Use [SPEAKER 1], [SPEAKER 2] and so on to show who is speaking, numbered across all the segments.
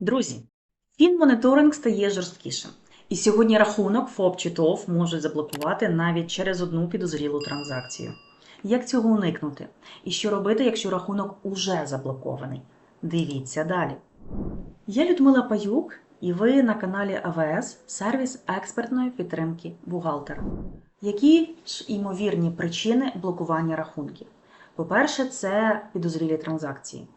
[SPEAKER 1] Друзі, фінмоніторинг стає жорсткішим. І сьогодні рахунок ФОП чи ТОВ можуть заблокувати навіть через одну підозрілу транзакцію. Як цього уникнути? І що робити, якщо рахунок уже заблокований? Дивіться далі. Я Людмила Паюк, і ви на каналі АВС сервіс експертної підтримки бухгалтера. Які ж імовірні причини блокування рахунків? По-перше, це підозрілі транзакції.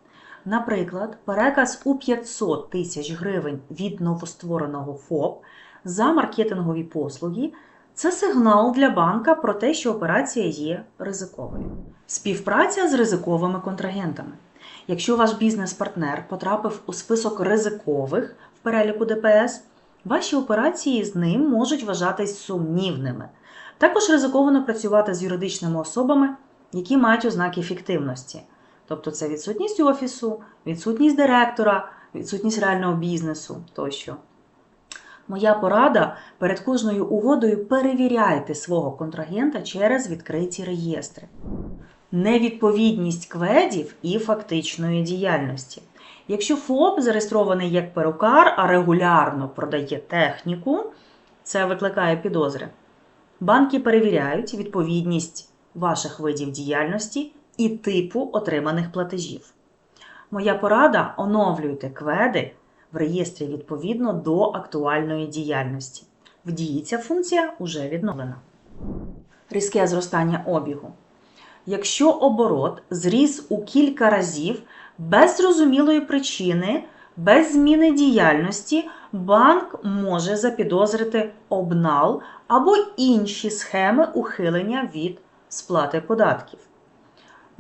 [SPEAKER 1] Наприклад, переказ у 500 тисяч гривень від новоствореного ФОП за маркетингові послуги це сигнал для банка про те, що операція є ризиковою. Співпраця з ризиковими контрагентами. Якщо ваш бізнес-партнер потрапив у список ризикових в переліку ДПС, ваші операції з ним можуть вважатись сумнівними. Також ризиковано працювати з юридичними особами, які мають ознаки фіктивності. Тобто це відсутність офісу, відсутність директора, відсутність реального бізнесу тощо. Моя порада перед кожною угодою перевіряйте свого контрагента через відкриті реєстри. Невідповідність кведів і фактичної діяльності. Якщо ФОП зареєстрований як перукар, а регулярно продає техніку, це викликає підозри. Банки перевіряють відповідність ваших видів діяльності і типу отриманих платежів. Моя порада оновлюйте кведи в реєстрі відповідно до актуальної діяльності. В дії ця функція вже відновлена. Різке зростання обігу. Якщо оборот зріс у кілька разів без зрозумілої причини, без зміни діяльності, банк може запідозрити обнал або інші схеми ухилення від сплати податків.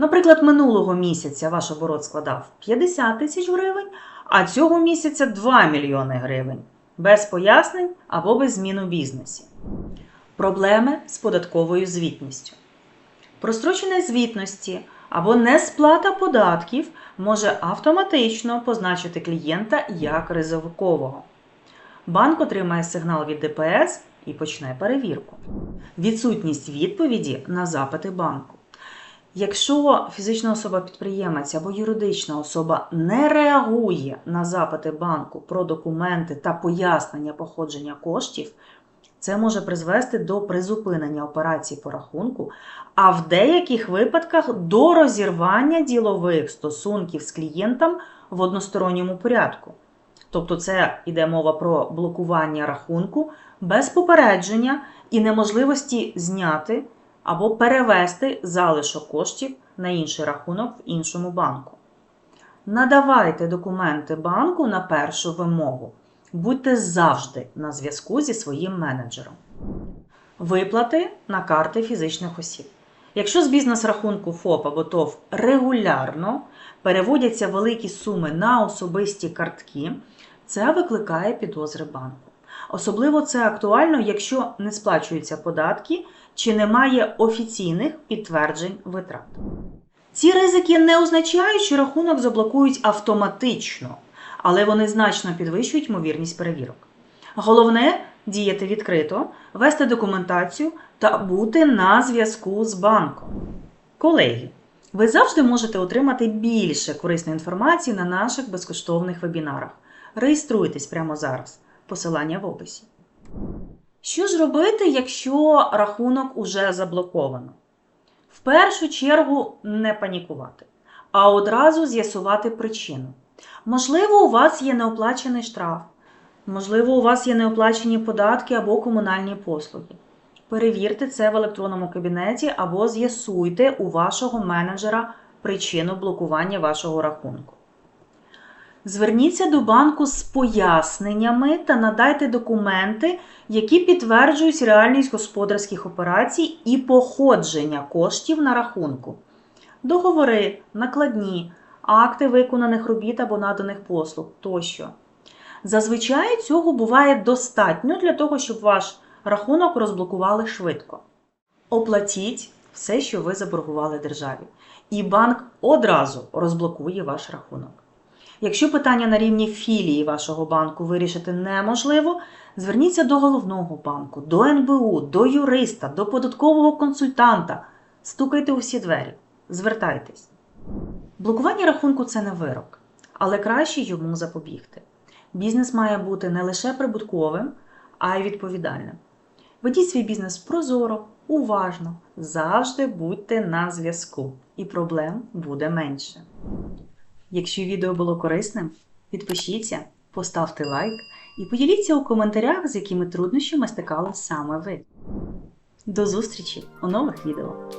[SPEAKER 1] Наприклад, минулого місяця ваш оборот складав 50 тисяч гривень, а цього місяця 2 мільйони гривень без пояснень або без змін у бізнесі. Проблеми з податковою звітністю. Прострочення звітності або несплата податків може автоматично позначити клієнта як ризикового. Банк отримає сигнал від ДПС і почне перевірку. Відсутність відповіді на запити банку. Якщо фізична особа-підприємець або юридична особа не реагує на запити банку про документи та пояснення походження коштів, це може призвести до призупинення операцій по рахунку, а в деяких випадках до розірвання ділових стосунків з клієнтом в односторонньому порядку. Тобто, це йде мова про блокування рахунку без попередження і неможливості зняти або перевести залишок коштів на інший рахунок в іншому банку. Надавайте документи банку на першу вимогу. Будьте завжди на зв'язку зі своїм менеджером. Виплати на карти фізичних осіб. Якщо з бізнес-рахунку ФОП або ТОВ регулярно переводяться великі суми на особисті картки, це викликає підозри банку. Особливо це актуально, якщо не сплачуються податки чи немає офіційних підтверджень витрат. Ці ризики не означають, що рахунок заблокують автоматично, але вони значно підвищують ймовірність перевірок. Головне діяти відкрито, вести документацію та бути на зв'язку з банком. Колеги, ви завжди можете отримати більше корисної інформації на наших безкоштовних вебінарах. Реєструйтесь прямо зараз. Посилання в описі. Що ж робити, якщо рахунок уже заблоковано? В першу чергу не панікувати, а одразу з'ясувати причину. Можливо, у вас є неоплачений штраф, можливо, у вас є неоплачені податки або комунальні послуги. Перевірте це в електронному кабінеті або з'ясуйте у вашого менеджера причину блокування вашого рахунку. Зверніться до банку з поясненнями та надайте документи, які підтверджують реальність господарських операцій і походження коштів на рахунку. Договори, накладні, акти виконаних робіт або наданих послуг тощо. Зазвичай цього буває достатньо для того, щоб ваш рахунок розблокували швидко. Оплатіть все, що ви заборгували державі, і банк одразу розблокує ваш рахунок. Якщо питання на рівні філії вашого банку вирішити неможливо, зверніться до головного банку, до НБУ, до юриста, до податкового консультанта. Стукайте у всі двері, звертайтесь. Блокування рахунку це не вирок, але краще йому запобігти. Бізнес має бути не лише прибутковим, а й відповідальним. Ведіть свій бізнес прозоро, уважно, завжди будьте на зв'язку, і проблем буде менше. Якщо відео було корисним, підпишіться, поставте лайк і поділіться у коментарях, з якими труднощами стикали саме ви. До зустрічі у нових відео!